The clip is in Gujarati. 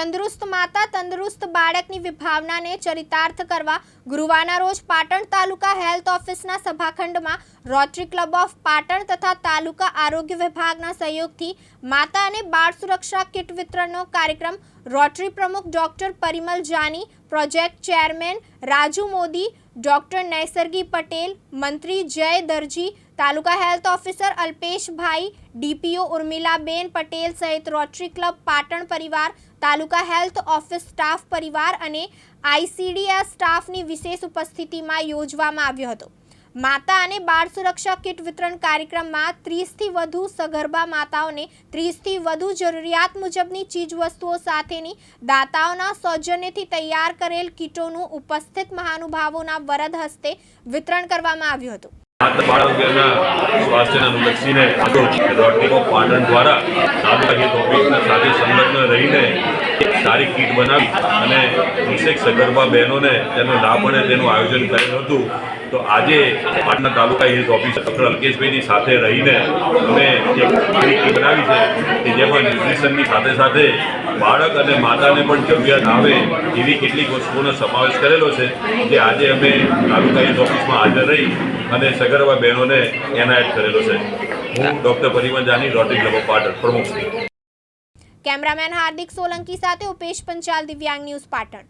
તંદુરસ્ત માતા, તંદુરસ્ત બાળકની વિભાવનાને ચરિતાર્થ કરવા ગુરુવારના રોજ પાટણ તાલુકા હેલ્થ ઓફિસના સભાખંડમાં રોટરી ક્લબ ઓફ પાટણ તથા તાલુકા આરોગ્ય વિભાગના સહયોગથી માતા અને બાળ સુરક્ષા કિટ વિતરણનો કાર્યક્રમ રોટરી પ્રમુખ doctor Parimal Jani, project chairman Raju Modi doctor Naisargi Patel, મંત્રી Jay Darji, taluka health officer Alpeshbhai, DPO Urmilaben Patel સહિત રોટરી ક્લબ, પાટણ પરિવાર, તાલુકા હેલ્થ ઓફિસ સ્ટાફ પરિવાર અને આઈસીડીએસ સ્ટાફની વિશેષ ઉપસ્થિતિમાં યોજવામાં આવ્યો હતો. માતા અને બાળ સુરક્ષા કિટ વિતરણ કાર્યક્રમમાં ત્રીસથી વધુ સગર્ભા માતાઓને ત્રીસથી વધુ જરૂરિયાત મુજબની ચીજવસ્તુઓ સાથેની દાતાઓના સૌજન્યથી તૈયાર કરેલ કીટોનું ઉપસ્થિત મહાનુભાવોના વરદ હસ્તે વિતરણ કરવામાં આવ્યું હતું. સારી કીટ બનાવી અને ત્રીસેક સગર્ભા બહેનોને તેનો લાભ મળે તેનું આયોજન કરેલ હતું. તો આજે પાટના તાલુકા હેલ્થ ઓફિસર ડૉક્ટર અલ્કેશભાઈની સાથે રહીને અમે એક સારી બનાવી છે કે જેમાં ન્યુટ્રિશનની સાથે સાથે બાળક અને માતાને પણ જરૂરિયાત આવે, એવી કેટલીક વસ્તુઓનો સમાવેશ કરેલો છે, જે આજે અમે તાલુકા હેલ્થ ઓફિસમાં હાજર રહી અને સગર્ભા બહેનોને એનાયત કરેલો છે. હું doctor Parimal Jani, Rotary Club Patan, પ્રમુખ કેમેરામેન હાર્દિક સોલંકી સાથે ઉપેશ પંચાલ, દિવ્યાંગ ન્યૂઝ પાટણ.